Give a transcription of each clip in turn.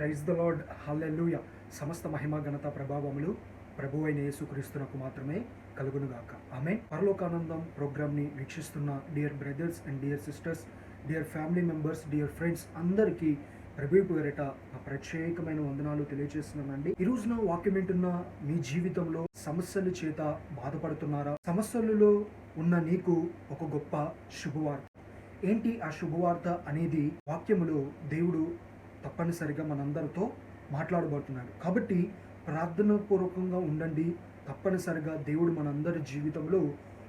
Praise the lord. హల్లెలూయ. సమస్త మహిమ ఘనత ప్రభావములు ప్రభు అయిన యేసుక్రీస్తునకు మాత్రమే కలుగునుగాక. ఆమె పరలోకానందం ప్రోగ్రామ్ని వీక్షిస్తున్న dear brothers and dear sisters dear family members dear friends అందరికీ ప్రభు పేరిట ప్రత్యేకమైన వందనాలు తెలియజేస్తున్నానండి. ఈ రోజున వాక్యం వింటున్న మీ జీవితంలో సమస్యల చేత బాధపడుతున్నారా? సమస్యలలో ఉన్న నీకు ఒక గొప్ప శుభవార్త. ఏంటి ఆ శుభవార్త అనేది? వాక్యములో దేవుడు తప్పనిసరిగా మనందరితో మాట్లాడబడుతున్నాడు కాబట్టి ప్రార్థన పూర్వకంగా ఉండండి. తప్పనిసరిగా దేవుడు మనందరి జీవితంలో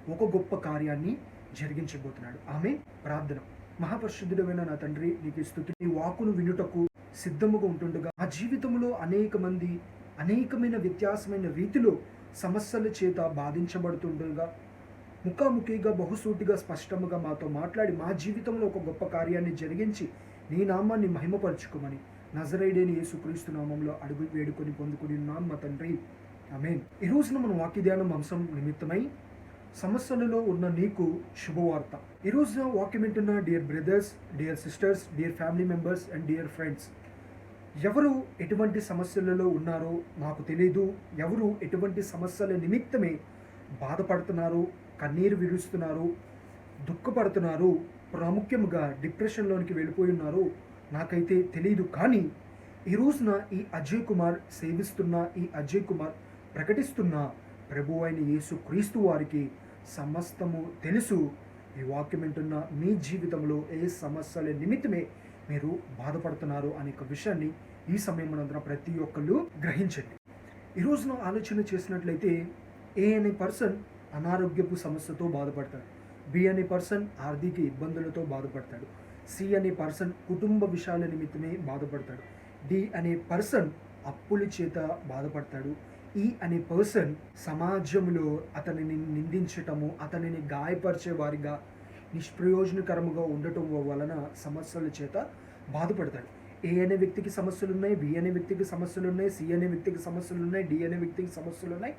ఒక గొప్ప కార్యాన్ని జరిగించబోతున్నాడు. ఆమె ప్రార్థన. మహాపరిశుద్ధుడమైన నా తండ్రి నీకు స్థుతి నీ వాకును వినుటకు సిద్ధముగా ఉంటుండగా ఆ జీవితంలో అనేక మంది అనేకమైన వ్యత్యాసమైన రీతిలో సమస్యల చేత బాధించబడుతుండగా ముఖాముఖిగా బహుసూటిగా స్పష్టముగా మాతో మాట్లాడి మా జీవితంలో ఒక గొప్ప కార్యాన్ని జరిగించి నీ నామాన్ని మహిమపరచుకోమని నజరైడేని యేసుక్రీస్తు నామంలో అడుగు వేడుకొని పొందుకుని ఉన్నాం మా తండ్రి. అమేన్ ఈ రోజున మన వాక్య ధ్యానం అంశం నిమిత్తమై సమస్యలలో ఉన్న నీకు శుభవార్త. ఈ రోజున వాక్యం వింటున్న dear brothers dear sisters dear family members and dear friends ఎవరు ఎటువంటి సమస్యలలో ఉన్నారో నాకు తెలియదు ఎవరు ఎటువంటి సమస్యల నిమిత్తమే బాధపడుతున్నారు కన్నీరు విడుస్తున్నారు దుఃఖపడుతున్నారు ప్రాముఖ్యంగా డిప్రెషన్లోనికి వెళ్ళిపోయి ఉన్నారు. నాకైతే తెలియదు కానీ ఈ రోజున ఈ అజయ్ కుమార్ సేవిస్తున్న ఈ అజయ్ కుమార్ ప్రకటిస్తున్న ప్రభు అయిన యేసు క్రీస్తు వారికి సమస్తము తెలుసు. ఈ వాక్యం వింటున్న మీ జీవితంలో ఏ సమస్యల నిమిత్తమే మీరు బాధపడుతున్నారు అనే ఒక విషయాన్ని ఈ సమయం నందున ప్రతి ఒక్కళ్ళు గ్రహించండి. ఈ రోజున ఆలోచన చేసినట్లయితే ఏ అనే పర్సన్ అనారోగ్యపు సమస్యతో బాధపడతారు బి అనే పర్సన్ ఆర్థిక ఇబ్బందులతో బాధపడతాడు. సి అనే పర్సన్ కుటుంబ విషయాల నిమిత్తమే బాధపడతాడు. డి అనే పర్సన్ అప్పుల చేత బాధపడతాడు. ఈ అనే పర్సన్ సమాజంలో అతనిని నిందించటము అతనిని గాయపరిచే వారిగా నిష్ప్రయోజనకరముగా ఉండటం వలన సమస్యల చేత బాధపడతాడు. ఏ అనే వ్యక్తికి సమస్యలు ఉన్నాయి బి అనే వ్యక్తికి సమస్యలు ఉన్నాయి సి అనే వ్యక్తికి సమస్యలు ఉన్నాయి డి అనే వ్యక్తికి సమస్యలు ఉన్నాయి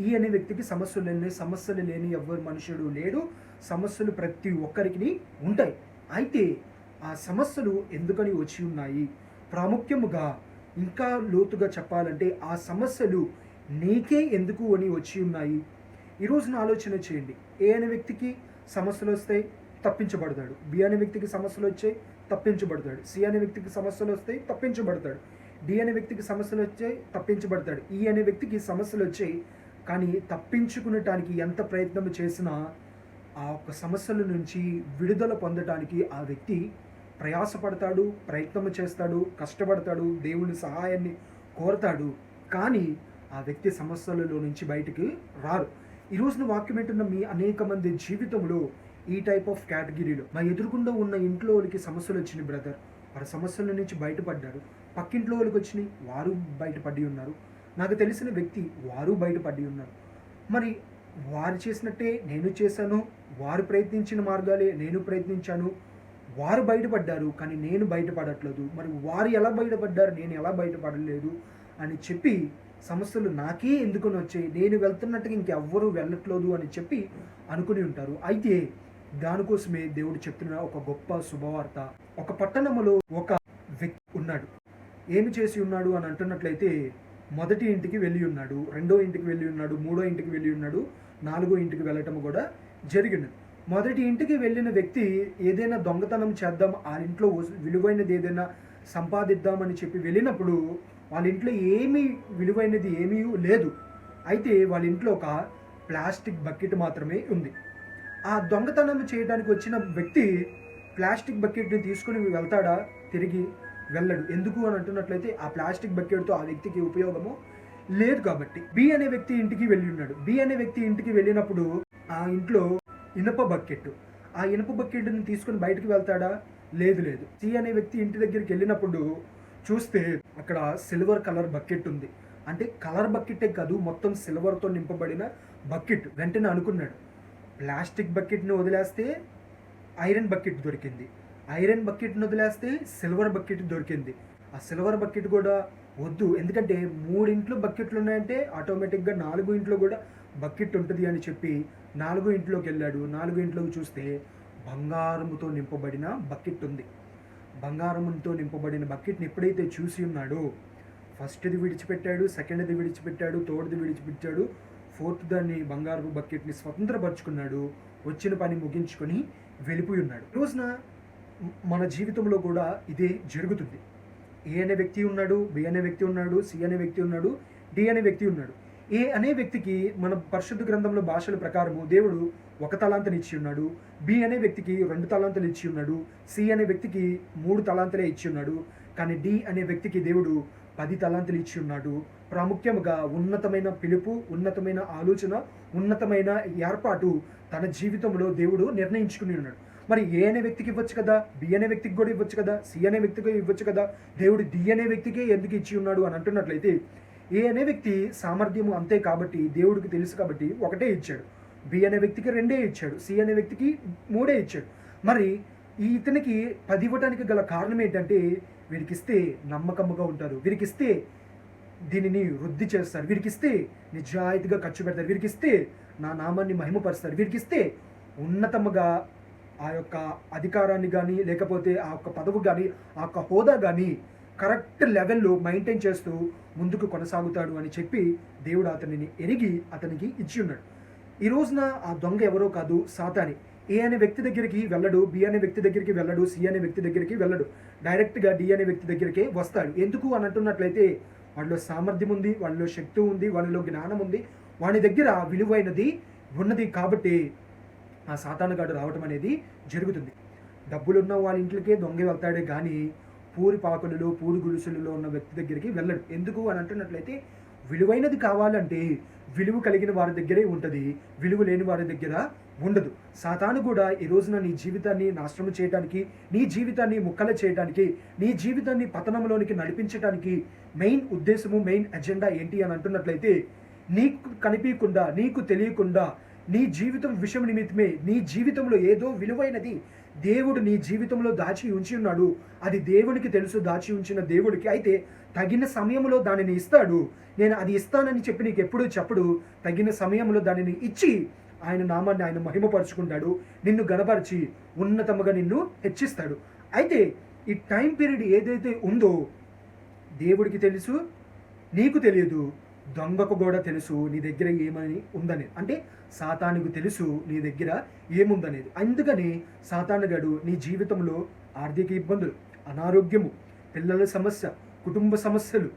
ఈ అనే వ్యక్తికి సమస్యలు లేని సమస్యలు లేని ఎవ్వరు మనుషుడు లేడు. సమస్యలు ప్రతి ఒక్కరికి ఉంటాయి. అయితే ఆ సమస్యలు ఎందుకని వచ్చి ఉన్నాయి? ప్రాముఖ్యముగా ఇంకా లోతుగా చెప్పాలంటే ఆ సమస్యలు నీకే ఎందుకు అని వచ్చి ఉన్నాయి? ఈ రోజున ఆలోచన చేయండి. ఏ అనే వ్యక్తికి సమస్యలు వస్తాయి? తప్పించబడతాడు. బి అనే వ్యక్తికి సమస్యలు వచ్చాయి? తప్పించబడతాడు. సి అనే వ్యక్తికి సమస్యలు వస్తాయి? తప్పించబడతాడు. డి అనే వ్యక్తికి సమస్యలు వచ్చాయి? తప్పించబడతాడు. ఈ అనే వ్యక్తికి సమస్యలు వచ్చాయి? కానీ తప్పించుకునటానికి ఎంత ప్రయత్నం చేసినా ఆ యొక్క సమస్యల నుంచి విడుదల పొందటానికి ఆ వ్యక్తి ప్రయాసపడతాడు ప్రయత్నం చేస్తాడు కష్టపడతాడు దేవుని సహాయాన్ని కోరతాడు. కానీ ఆ వ్యక్తి సమస్యలలో నుంచి బయటికి రారు. ఈరోజున వాక్యం ఏంటున్న మీ అనేక మంది జీవితంలో ఈ టైప్ ఆఫ్ కేటగిరీలో మా ఎదురుకుండా ఉన్న ఇంట్లో వాళ్ళకి సమస్యలు వచ్చినాయి బ్రదర్ వారి సమస్యల నుంచి బయటపడ్డారు. పక్కింట్లో వాళ్ళకి వచ్చినాయి వారు బయటపడి ఉన్నారు. నాకు తెలిసిన వ్యక్తి వారు బయటపడి ఉన్నారు. మరి వారు చేసినట్టే నేను చేశాను వారు ప్రయత్నించిన మార్గాలే నేను ప్రయత్నించాను. వారు బయటపడ్డారు కానీ నేను బయటపడట్లేదు. మరి వారు ఎలా బయటపడ్డారు నేను ఎలా బయటపడలేదు అని చెప్పి సమస్యలు నాకే ఎందుకుని వచ్చాయి నేను వెళ్తున్నట్టుగా ఇంకెవ్వరూ వెళ్ళట్లేదు అని చెప్పి అనుకుని ఉంటారు. అయితే దానికోసమే దేవుడు చెప్తున్న ఒక గొప్ప శుభవార్త. ఒక పట్టణములో ఒక వ్యక్తి ఉన్నాడు. ఏమి చేసి ఉన్నాడు అని అంటున్నట్లయితే మొదటి ఇంటికి వెళ్ళి ఉన్నాడు రెండో ఇంటికి వెళ్ళి ఉన్నాడు మూడో ఇంటికి వెళ్ళి ఉన్నాడు నాలుగో ఇంటికి వెళ్ళటం కూడా జరిగింది మొదటి ఇంటికి వెళ్ళిన వ్యక్తి ఏదైనా దొంగతనం చేద్దాం ఆ ఇంట్లో విలువైనది ఏదైనా సంపాదిద్దామని చెప్పి వెళ్ళినప్పుడు వాళ్ళ ఇంట్లో ఏమీ విలువైనది ఏమీ లేదు. అయితే వాళ్ళ ఇంట్లో ఒక ప్లాస్టిక్ బకెట్ మాత్రమే ఉంది. ఆ దొంగతనం చేయడానికి వచ్చిన వ్యక్తి ప్లాస్టిక్ బకెట్ని తీసుకుని వెళ్తాడా తిరిగి వెళ్ళడు. ఎందుకు అని అంటున్నట్లయితే ఆ ప్లాస్టిక్ బకెట్తో ఆ వ్యక్తికి ఉపయోగము లేదు కాబట్టి. బి అనే వ్యక్తి ఇంటికి వెళ్ళి ఉన్నాడు. బి అనే వ్యక్తి ఇంటికి వెళ్ళినప్పుడు ఆ ఇంట్లో ఇనుప బకెట్ ఆ ఇనుప బకెట్ని తీసుకుని బయటికి వెళ్తాడా? లేదు లేదు. సి అనే వ్యక్తి ఇంటి దగ్గరికి వెళ్ళినప్పుడు చూస్తే అక్కడ సిల్వర్ కలర్ బకెట్ ఉంది అంటే కలర్ బకెటే కాదు మొత్తం సిల్వర్తో నింపబడిన బకెట్. వెంటనే అనుకున్నాడు. ప్లాస్టిక్ బకెట్ని వదిలేస్తే ఐరన్ బకెట్ దొరికింది. ఐరన్ బకెట్ని వదిలేస్తే సిల్వర్ బకెట్ దొరికింది. ఆ సిల్వర్ బకెట్ కూడా వద్దు. ఎందుకంటే మూడింట్లో బకెట్లు ఉన్నాయంటే ఆటోమేటిక్గా నాలుగు ఇంట్లో కూడా బకెట్ ఉంటుంది అని చెప్పి నాలుగు ఇంట్లోకి వెళ్ళాడు. నాలుగు ఇంట్లోకి చూస్తే బంగారముతో నింపబడిన బకెట్ ఉంది. బంగారంతో నింపబడిన బకెట్ని ఎప్పుడైతే చూసి ఉన్నాడో ఫస్ట్ది విడిచిపెట్టాడు సెకండ్ది విడిచిపెట్టాడు థర్డ్ది విడిచిపెట్టాడు ఫోర్త్ దాన్ని బంగారు బకెట్ని స్వతంత్రపరుచుకున్నాడు వచ్చిన పని ముగించుకొని వెళ్ళిపోయి ఉన్నాడు. రోజున మన జీవితంలో కూడా ఇదే జరుగుతుంది. ఏ అనే వ్యక్తి ఉన్నాడు బి అనే వ్యక్తి ఉన్నాడు సి అనే వ్యక్తి ఉన్నాడు డి అనే వ్యక్తి ఉన్నాడు. ఏ అనే వ్యక్తికి మన పరిశుద్ధ గ్రంథంలో భాషల ప్రకారము దేవుడు ఒక తలాంతని ఇచ్చి ఉన్నాడు బి అనే వ్యక్తికి రెండు తలాంతలు ఇచ్చి ఉన్నాడు సి అనే వ్యక్తికి మూడు తలాంతలే ఇచ్చి ఉన్నాడు కానీ డి అనే వ్యక్తికి దేవుడు పది తలాంతులు ఇచ్చి ఉన్నాడు. ప్రాముఖ్యముగా ఉన్నతమైన పిలుపు ఉన్నతమైన ఆలోచన ఉన్నతమైన ఏర్పాటు తన జీవితంలో దేవుడు నిర్ణయించుకుని ఉన్నాడు. మరి ఏ అనే వ్యక్తికి ఇవ్వచ్చు కదా? బి అనే వ్యక్తికి కూడా ఇవ్వచ్చు కదా? సి అనే వ్యక్తికి ఇవ్వచ్చు కదా? దేవుడు డి అనే వ్యక్తికే ఎందుకు ఇచ్చి ఉన్నాడు అని అంటున్నట్లయితే ఏ అనే వ్యక్తి సామర్థ్యము అంతే కాబట్టి దేవుడికి తెలుసు కాబట్టి ఒకటే ఇచ్చాడు. బి అనే వ్యక్తికి రెండే ఇచ్చాడు. సి అనే వ్యక్తికి మూడే ఇచ్చాడు. మరి ఈ ఇతనికి పది ఇవ్వటానికి గల కారణం ఏంటంటే వీరికిస్తే నమ్మకముగా ఉంటారు. వీరికి ఇస్తే దీనిని వృద్ధి చేస్తారు. వీరికి ఇస్తే నిజాయితీగా ఖర్చు పెడతారు. వీరికి ఇస్తే నా నామాన్ని మహిమపరుస్తారు. వీరికి ఇస్తే ఉన్నతముగా ఆ యొక్క అధికారాన్ని కానీ లేకపోతే ఆ యొక్క పదవి కానీ ఆ యొక్క హోదా కానీ కరెక్ట్ లెవెల్లో మెయింటైన్ చేస్తూ ముందుకు కొనసాగుతాడు అని చెప్పి దేవుడు అతనిని ఎరిగి అతనికి ఇచ్చి ఉన్నాడు. ఈ రోజున ఆ దొంగ ఎవరో కాదు సాతాని. ఏ అనే వ్యక్తి దగ్గరికి వెళ్ళడు బి అనే వ్యక్తి దగ్గరికి వెళ్ళడు సి అనే వ్యక్తి దగ్గరికి వెళ్ళడు. డైరెక్ట్గా డి అనే వ్యక్తి దగ్గరికే వస్తాడు. ఎందుకు అని అంటున్నట్లయితే వాళ్ళలో సామర్థ్యం ఉంది వాళ్ళలో శక్తి ఉంది వాళ్ళలో జ్ఞానం ఉంది. వాని దగ్గర విలువైనది ఉన్నది కాబట్టి ఆ సాతానుగాడు రావటం అనేది జరుగుతుంది. డబ్బులున్న వాళ్ళ ఇంట్లోకే దొంగ వెళ్తాడే కానీ పూరి పాకులలో పూరి గుడిసెలలో ఉన్న వ్యక్తి దగ్గరికి వెళ్ళడు. ఎందుకు అని అంటున్నట్లయితే విలువైనది కావాలంటే విలువ కలిగిన వారి దగ్గరే ఉంటుంది. విలువ లేని వారి దగ్గర ఉండదు. సాతాను కూడా ఈ రోజున నీ జీవితాన్ని నాశనం చేయడానికి నీ జీవితాన్ని ముక్కలు చేయడానికి నీ జీవితాన్ని పతనంలోనికి నడిపించడానికి మెయిన్ ఉద్దేశము మెయిన్ ఎజెండా ఏంటి అని అంటున్నట్లయితే నీకు కనిపించకుండా నీకు తెలియకుండా నీ జీవితం విషయం నిమిత్తమే. నీ జీవితంలో ఏదో విలువైనది దేవుడు నీ జీవితంలో దాచి ఉంచి ఉన్నాడు. అది దేవునికి తెలుసు దాచి ఉంచిన దేవుడికి. అయితే తగిన సమయంలో దానిని ఇస్తాడు. నేను అది ఇస్తానని చెప్పి నీకు ఎప్పుడూ చెప్పడు. తగిన సమయంలో దానిని ఇచ్చి ఆయన నామాన్ని ఆయన మహిమపరుచుకుంటాడు. నిన్ను గనపరిచి ఉన్నతముగా నిన్ను హెచ్చిస్తాడు. అయితే ఈ టైం పీరియడ్ ఏదైతే ఉందో దేవుడికి తెలుసు నీకు తెలియదు. దొంగకు కూడా తెలుసు నీ దగ్గర ఏమని ఉందని అంటే సాతానుకు తెలుసు నీ దగ్గర ఏముందనేది. అందుకని సాతానుగాడు నీ జీవితంలో ఆర్థిక ఇబ్బందులు అనారోగ్యము పిల్లల సమస్య కుటుంబ సమస్యలు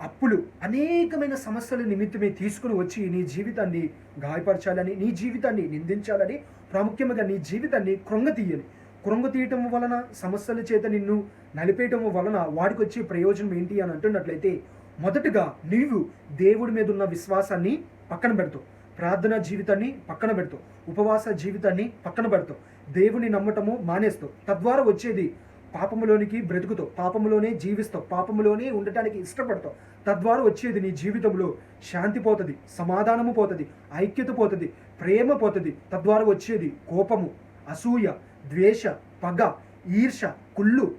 అప్పులు అనేకమైన సమస్యల నిమిత్తమే తీసుకుని వచ్చి నీ జీవితాన్ని గాయపరచాలని నీ జీవితాన్ని నిందించాలని ప్రాముఖ్యంగా నీ జీవితాన్ని కృంగతీయని. కృంగతీయటం వలన సమస్యల చేత నిన్ను నలిపేయటం వలన వాడికి వచ్చే ప్రయోజనం ఏంటి అని అంటున్నట్లయితే మొదటగా నీవు దేవుడి మీద ఉన్న విశ్వాసాన్ని పక్కన పెడతావు ప్రార్థనా జీవితాన్ని పక్కన పెడతావు ఉపవాస జీవితాన్ని పక్కన పెడతావు దేవుని నమ్మటము మానేస్తావు తద్వారా వచ్చేది పాపములోనికి బ్రతుకుతావు పాపములోనే జీవిస్తావు పాపములోనే ఉండటానికి ఇష్టపడతావు తద్వారా వచ్చేది నీ జీవితంలో శాంతి పోతుంది సమాధానము పోతుంది ఐక్యత పోతుంది ప్రేమ పోతుంది తద్వారా వచ్చేది కోపము అసూయ ద్వేష పగ ఈర్ష కుళ్ళు.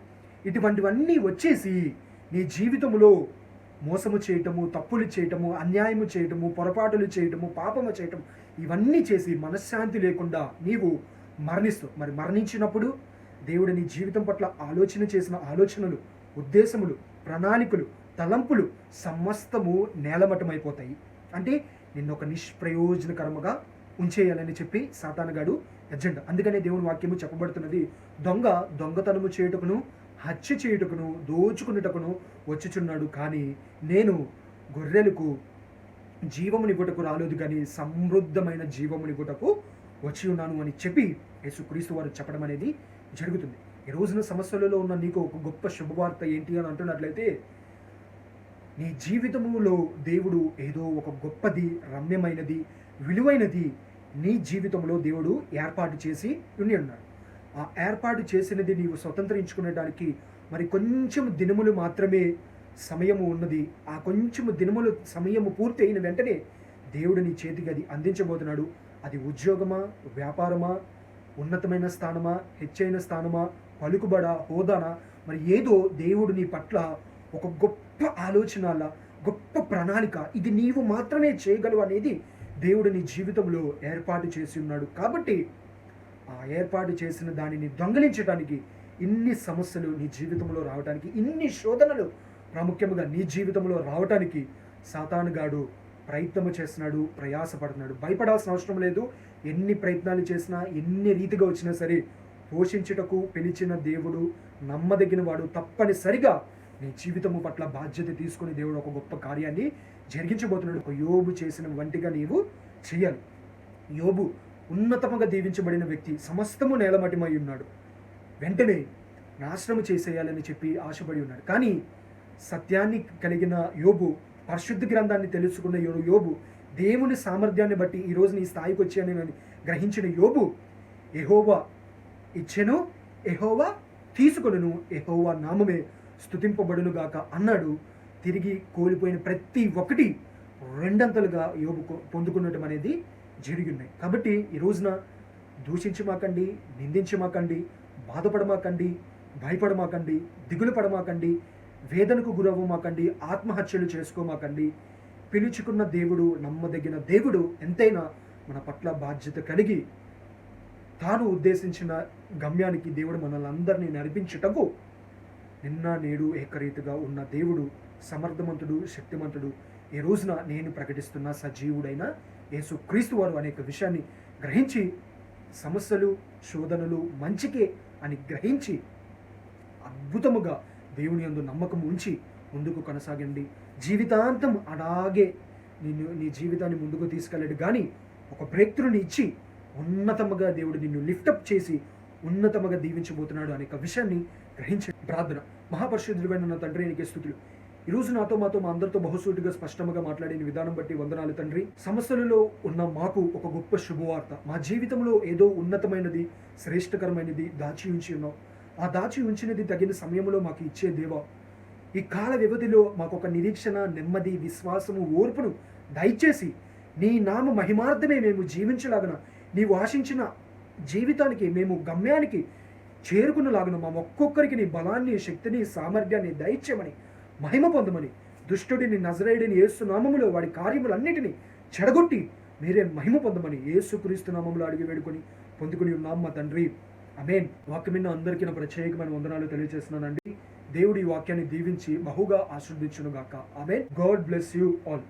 ఇటువంటివన్నీ వచ్చేసి నీ జీవితంలో మోసము చేయటము తప్పులు చేయటము అన్యాయము చేయటము పొరపాటులు చేయటము పాపము చేయటం ఇవన్నీ చేసి మనశ్శాంతి లేకుండా నీవు మరణిస్తూ మరి మరణించినప్పుడు దేవుడు నీ జీవితం పట్ల ఆలోచన చేసిన ఆలోచనలు ఉద్దేశములు ప్రణాళికలు తలంపులు సమస్తము నేలమట్టమైపోతాయి. అంటే నిన్న ఒక నిష్ప్రయోజనకరముగా ఉంచేయాలని చెప్పి సాతానగాడు ఎజెండా. అందుకనే దేవుని వాక్యము చెప్పబడుతున్నది దొంగ దొంగతనము చేయుటకును హత్య చేయుటకును దోచుకునుటకును వచ్చుచున్నాడు. కానీ నేను గొర్రెలకు జీవమునివ్వటకు రాలేదు. కానీ సమృద్ధమైన జీవమునివ్వటకు వచ్చి ఉన్నాను అని చెప్పి యేసుక్రీస్తు వారు చెప్పడం అనేది జరుగుతుంది. ఈ రోజున సమస్యలలో ఉన్న నీకు ఒక గొప్ప శుభవార్త ఏంటి అని అంటున్నట్లయితే నీ జీవితములో దేవుడు ఏదో ఒక గొప్పది రమ్యమైనది విలువైనది నీ జీవితంలో దేవుడు ఏర్పాటు చేసి ఉండి ఉన్నాడు. ఆ ఏర్పాటు చేసినది నీవు స్వతంత్రించుకునేటానికి మరి కొంచెం దినములు మాత్రమే సమయము ఉన్నది. ఆ కొంచెము దినములు సమయము పూర్తి అయిన వెంటనే దేవుడు నీ చేతికి అది అందించబోతున్నాడు. అది ఉద్యోగమా వ్యాపారమా ఉన్నతమైన స్థానమా హెచ్చైన స్థానమా పలుకుబడ హోదానా? మరి ఏదో దేవుడు నీ పట్ల ఒక గొప్ప ఆలోచనల గొప్ప ప్రణాళిక. ఇది నీవు మాత్రమే చేయగలవు అనేది దేవుడు నీ జీవితంలో ఏర్పాటు చేసి ఉన్నాడు. కాబట్టి ఏర్పాటు చేసిన దానిని దొంగిలించడానికి ఇన్ని సమస్యలు నీ జీవితంలో రావడానికి ఇన్ని శోధనలు ప్రాముఖ్యంగా నీ జీవితంలో రావటానికి సాతానుగాడు ప్రయత్నము చేస్తున్నాడు ప్రయాసపడుతున్నాడు. భయపడాల్సిన అవసరం లేదు. ఎన్ని ప్రయత్నాలు చేసినా ఎన్ని రీతిగా వచ్చినా సరే పోషించుటకు పిలిచిన దేవుడు నమ్మదగిన వాడు తప్పనిసరిగా నీ జీవితము పట్ల బాధ్యత తీసుకుని దేవుడు ఒక గొప్ప కార్యాన్ని జరిగించబోతున్నాడు. ఒక యోబు చేసిన వంటిగా నీవు చేయాలి యోబు ఉన్నతముగా దీవించబడిన వ్యక్తి సమస్తము నేలమటిమై ఉన్నాడు. వెంటనే నాశనము చేసేయాలని చెప్పి ఆశపడి ఉన్నాడు. కానీ సత్యాన్ని కలిగిన యోబు పరిశుద్ధ గ్రంథాన్ని తెలుసుకున్న యోబు దేవుని సామర్థ్యాన్ని బట్టి ఈ నీ స్థాయికి వచ్చానని గ్రహించిన యోబు ఎహోవా ఇచ్చెను ఎహోవా తీసుకొనును ఎహోవా నామమే స్తుతింపబడును గాక అన్నాడు. తిరిగి కోల్పోయిన ప్రతి ఒక్కటి రెండంతలుగా యోబు పొందుకున్నటం అనేది జరిగి ఉన్నాయి కాబట్టి ఈ రోజున దూషించమాకండి నిందించమాకండి బాధపడమాకండి భయపడమాకండి దిగులు పడమాకండి వేదనకు గురవ్వమాకండి ఆత్మహత్యలు చేసుకోమాకండి. పిలుచుకున్న దేవుడు నమ్మదగిన దేవుడు ఎంతైనా మన పట్ల బాధ్యత కలిగి తాను ఉద్దేశించిన గమ్యానికి దేవుడు మనల్ని అందరినీ నడిపించుటకు నిన్న నేడు ఏకరీతిగా ఉన్న దేవుడు సమర్థవంతుడు శక్తిమంతుడు ఈ రోజున నేను ప్రకటిస్తున్న సజీవుడైన యేసు క్రీస్తు వారు అనేక విషయాన్ని గ్రహించి సమస్యలు శోధనలు మంచికే అని గ్రహించి అద్భుతముగా దేవుని యందు నమ్మకం ఉంచి ముందుకు కొనసాగండి. జీవితాంతం అలాగే నిన్ను నీ జీవితాన్ని ముందుకు తీసుకెళ్ళడు. కానీ ఒక బ్రేక్త్రుని ఇచ్చి ఉన్నతముగా దేవుడు నిన్ను లిఫ్టప్ చేసి ఉన్నతముగా దీవించబోతున్నాడు అనే విషయాన్ని గ్రహించండి. ప్రార్థన. మహాపరిశుద్ధుడైన నా తండ్రి నీకే స్థుతులు ఈ రోజు నాతో మాతో మా అందరితో బహుసూటిగా స్పష్టంగా మాట్లాడిన విధానం బట్టి వందనాలు తండ్రి. సమస్యలలో ఉన్న మాకు ఒక గొప్ప శుభవార్త. మా జీవితంలో ఏదో ఉన్నతమైనది శ్రేష్టకరమైనది దాచి ఉంచి ఉన్నాం. ఆ దాచి ఉంచినది తగిన సమయంలో మాకు ఇచ్చే దేవా ఈ కాల వ్యవధిలో మాకు ఒక నిరీక్షణ నెమ్మది విశ్వాసము ఓర్పును దయచేసి నీ నామ మహిమార్థమే మేము జీవించలాగన నీవు ఆశించిన జీవితానికి మేము గమ్యానికి చేరుకున్నలాగను మా ఒక్కొక్కరికి నీ బలాన్ని శక్తిని సామర్థ్యాన్ని దయచేయమని మహిమ పొందమని దుష్టుడిని నజరేయుడిని ఏసు నామములో వాడి కార్యములన్నిటినీ చెడగొట్టి మీరే మహిమ పొందమని ఏసు క్రీస్తు నామములు అడిగి వేడుకొని పొందుకుని ఉన్నాం మా తండ్రి. అమేన్ వాక్యమిన్న అందరికీ నా ప్రత్యేకమైన వందనాలు తెలియజేస్తున్నానండి. దేవుడి వాక్యాన్ని దీవించి బహుగా ఆశీర్వదించును గాక amen God bless you all.